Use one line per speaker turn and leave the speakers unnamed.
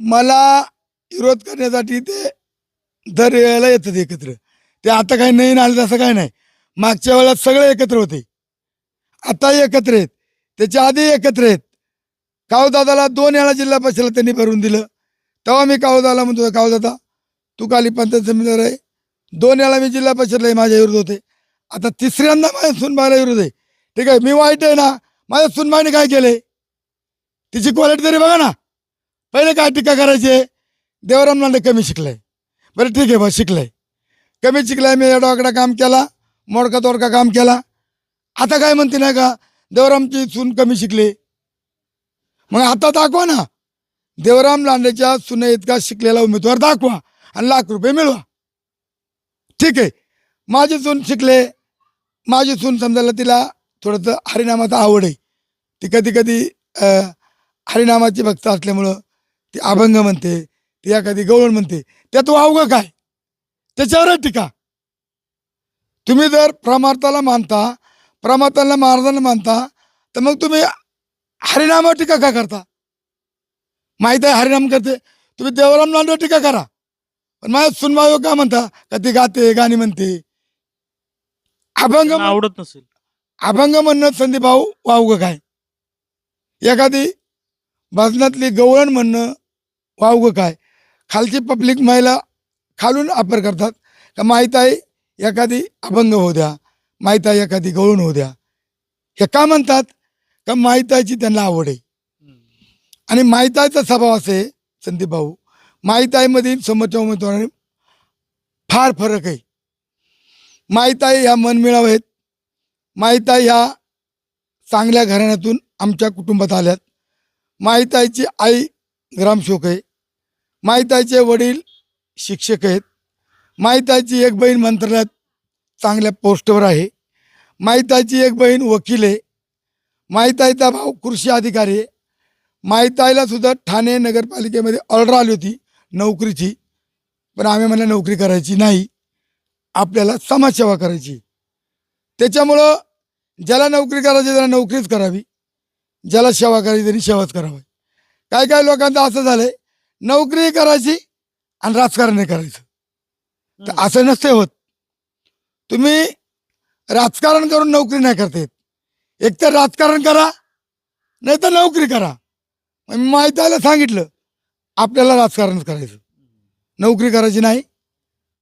मला विरोध करण्यासाठी ते दर वेळेला येतात एकत्र. ते आता काही नवीन आले तसं काही नाही. मागच्या वेळेला सगळे एकत्र होते. आता एकत्र आहेत. त्याच्या आधी एकत्र आहेत. कावदादाला दोन वेळा जिल्हा परिषदेला त्यांनी भरून दिलं. तेव्हा मी कावदाला म्हणतो कावदादा तू काली पंचायत समितीवर आहे? दोन वेळा मी जिल्हा परिषदला माझ्या विरोध होते. आता तिसऱ्यांदा माझ्या सुनबाईला विरोध आहे. ठीक आहे मी वाईट आहे ना? माझ्या सुनबाईने काय केलंय? तिची क्वालिटी तरी बघा ना. पहिले काय टीका करायचे? देवराम लांडे कमी शिकलाय बरं ठीक आहे बा शिकलाय कमी शिकलाय मी एवढा वाकडा काम केला मोडका तोडका काम केला. आता काय म्हणते नाही का? देवरामची सून कमी शिकली. मग आता दाखवा ना. देवराम लांडेच्या सुने इतका शिकलेला उमेदवार दाखवा आणि लाख रुपये मिळवा. ठीक आहे. माझी सून शिकले. माझी सून समजायला तिला थोडंसं हरिनामाचा आवड आहे. ती कधी कधी हरिनामाची भक्त असल्यामुळं ती अभंग म्हणते ती एखादी गवळण म्हणते त्यात वावगं काय? त्याच्यावरच टीका. तुम्ही जर प्रमार्थाला मानता प्रमार्थाला महाराजांना मानता तर मग तुम्ही हरिनामावर टीका का करता? माहीत आहे हरिनाम करते तुम्ही देवराम लांडवर टीका करा. पण माझ्या सुनबाई का म्हणता? का ती गाते गाणी म्हणते? अभंग
आवडत नसेल.
अभंग म्हणणं संदीप भाऊ वावगं काय? एखादी भजनातली गवळण म्हणणं वावगं काय? खालची पब्लिक महिला खालून वापर करतात. का माहीत आहे एखादी अभंग होऊ द्या माहीत आहे एखादी गवळण होऊ द्या. हे का म्हणतात? का माहितायची त्यांना आवड आहे. आणि माहितायचा स्वभाव असे संदीप भाऊ माहिताईमधील समोरच्या उमेदवाराने फार फरक आहे. माहिताई ह्या मनमिळाव आहेत. माहिताई ह्या चांगल्या घराण्यातून आमच्या कुटुंबात आल्यात. माहिताईची आई ग्रामसेवक आहे. माहिताचे वडील शिक्षक आहेत. माहिताची एक बहीण मंत्रालयात चांगल्या पोस्टवर आहे. माहिताची एक बहीण वकील आहे. माहिताईचा भाऊ कृषी अधिकारी आहे. माहिताईला सुद्धा ठाणे नगरपालिकेमध्ये ऑर्डर आली होती नोकरीची. पण आम्ही म्हणलं नोकरी करायची नाही. आपल्याला समाजसेवा करायची. त्याच्यामुळं ज्याला नोकरी करायची त्याला नोकरीच करावी. ज्याला सेवा करायची त्यांनी सेवाच करावी. काय काय लोकांचं असं झालं आहे नोकरी करायची आणि राजकारण करायचं. तर. असं नसते होत. तुम्ही राजकारण करून नोकरी नाही करता येत. एकतर राजकारण करा नाही तर नोकरी करा. मी माहिती आलं सांगितलं आपल्याला राजकारणच करायचं. नोकरी करायची नाही